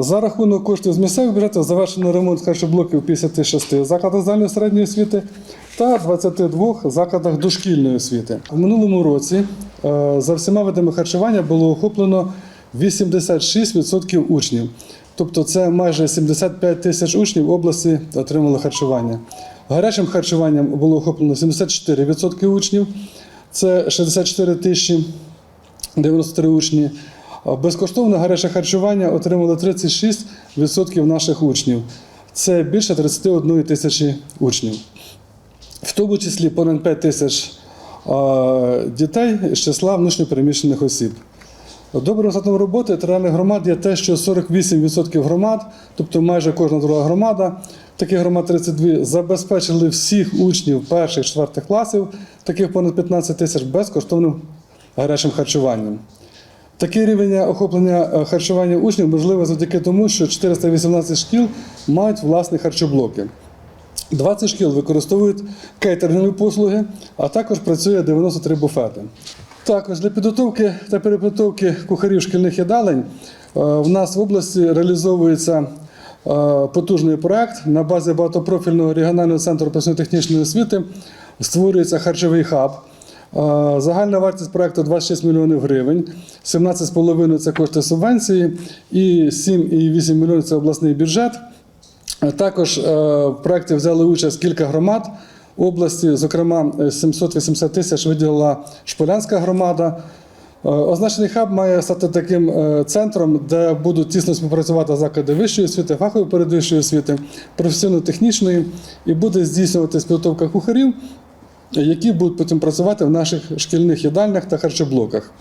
За рахунок коштів з місцевих бюджетів завершено ремонт харчоблоків 56 закладах загальної середньої освіти та 22 закладах дошкільної освіти. У минулому році е, за всіма видами харчування було охоплено 86% учнів. Тобто це майже 75 тисяч учнів області отримали харчування. Гарячим харчуванням було охоплено 74% учнів, це 64 тисячі 93 учні. Безкоштовне гаряче харчування отримали 36% наших учнів. Це більше 31 тисячі учнів. В тому числі понад 5 тисяч дітей з числа внутрішньопереміщених осіб. Добрим результатом роботи територіальних громад є те, що 48% громад, тобто майже кожна друга громада, таких громад 32, забезпечили всіх учнів перших четвертих класів, таких понад 15 тисяч безкоштовним гарячим харчуванням. Такий рівень охоплення е, харчування учнів можливо завдяки тому, що 418 шкіл мають власні харчоблоки. 20 шкіл використовують кейтерингові послуги, а також працює 93 буфети. Також для підготовки та перепідготовки кухарів шкільних їдалень е, в нас в області реалізовується е, потужний проект на базі багатопрофільного регіонального центру професійно-технічної освіти. Створюється харчовий хаб. Е, Загальна вартість проекту 26 мільйонів гривень, 17,5 це кошти субвенції і 7,8 мільйонів це обласний бюджет. Е, Також е, в проєкті взяли участь кілька громад області, зокрема, е, 780 тисяч виділила Шполянська громада. Означений хаб має стати таким центром, де будуть тісно співпрацювати заклади вищої освіти, фахової передвищої освіти, професійно-технічної, і буде здійснюватись підготовка кухарів, які будуть потім працювати в наших шкільних їдальнях та харчоблоках.